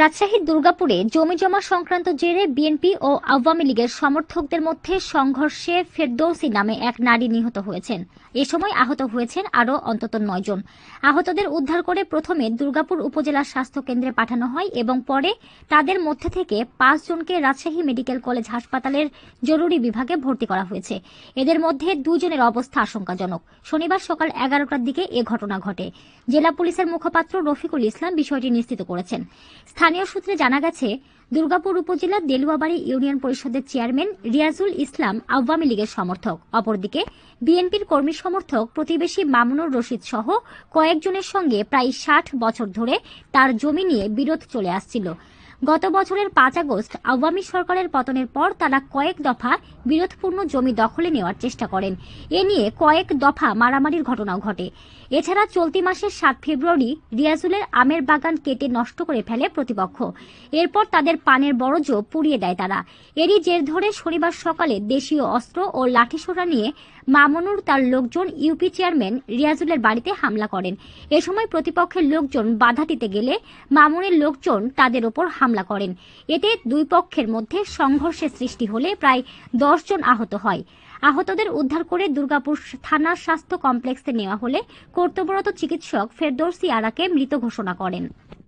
রাজশাহীর দুর্গাপুরে জমি জমা সংক্রান্ত জেরে বিএনপি ও আওয়ামী লীগের সমর্থকদের মধ্যে সংঘর্ষে ফেরদৌসি নামে এক নারী নিহত হয়েছেন। এ সময় আহত হয়েছেন আরও অন্তত নয় জন। আহতদের উদ্ধার করে প্রথমে দুর্গাপুর উপজেলা স্বাস্থ্য কেন্দ্রে পাঠানো হয় এবং পরে তাদের মধ্যে থেকে পাঁচ জনকে রাজশাহী মেডিকেল কলেজ হাসপাতালের জরুরি বিভাগে ভর্তি করা হয়েছে। এদের মধ্যে দুজনের অবস্থা আশঙ্কাজনক। শনিবার সকাল এগারোটার দিকে এ ঘটনা ঘটে। জেলা পুলিশের মুখপাত্র রফিকুল ইসলাম বিষয়টি নিশ্চিত করেছেন। স্থানীয় সূত্রে জানা গেছে, দুর্গাপুর উপজেলার দেলুয়াবাড়ি ইউনিয়ন পরিষদের চেয়ারম্যান রিয়াজুল ইসলাম আওয়ামী লীগের সমর্থক। অপরদিকে, বিএনপির কর্মী সমর্থক প্রতিবেশী মামুনুর রশিদ সহ কয়েকজনের সঙ্গে প্রায় ষাট বছর ধরে তার জমি নিয়ে বিরোধ চলে আসছিল। গত বছরের পাঁচ আগস্ট আওয়ামী সরকারের পতনের পর তারা কয়েক দফা বিরোধপূর্ণ জমি দখলে নেওয়ার চেষ্টা করেন। এ নিয়ে কয়েক দফা মারামারির ঘটনাও ঘটে। এছাড়া চলতি মাসের সাত ফেব্রুয়ারি রিয়াজুলের আমের বাগান কেটে নষ্ট করে ফেলে প্রতিপক্ষ। এরপর তাদের পানের বরজ পুড়িয়ে দেয় তারা। এরই জের ধরে শনিবার সকালে দেশীয় অস্ত্র ও লাঠিসোঁটা নিয়ে মামুনুর তার লোকজন ইউপি চেয়ারম্যান রিয়াজুলের বাড়িতে হামলা করেন। এ সময় প্রতিপক্ষের লোকজন বাধা দিতে গেলে মামুনের লোকজন তাদের ওপর হামলা করেন। এতে দুই পক্ষের মধ্যে সংঘর্ষের সৃষ্টি হলে প্রায় দশ জন আহত হয়। আহতদের উদ্ধার করে দুর্গাপুর থানার স্বাস্থ্য কমপ্লেক্সে নেওয়া হলে কর্তব্যরত চিকিৎসক ফেরদৌসি আরাকে মৃত ঘোষণা করেন।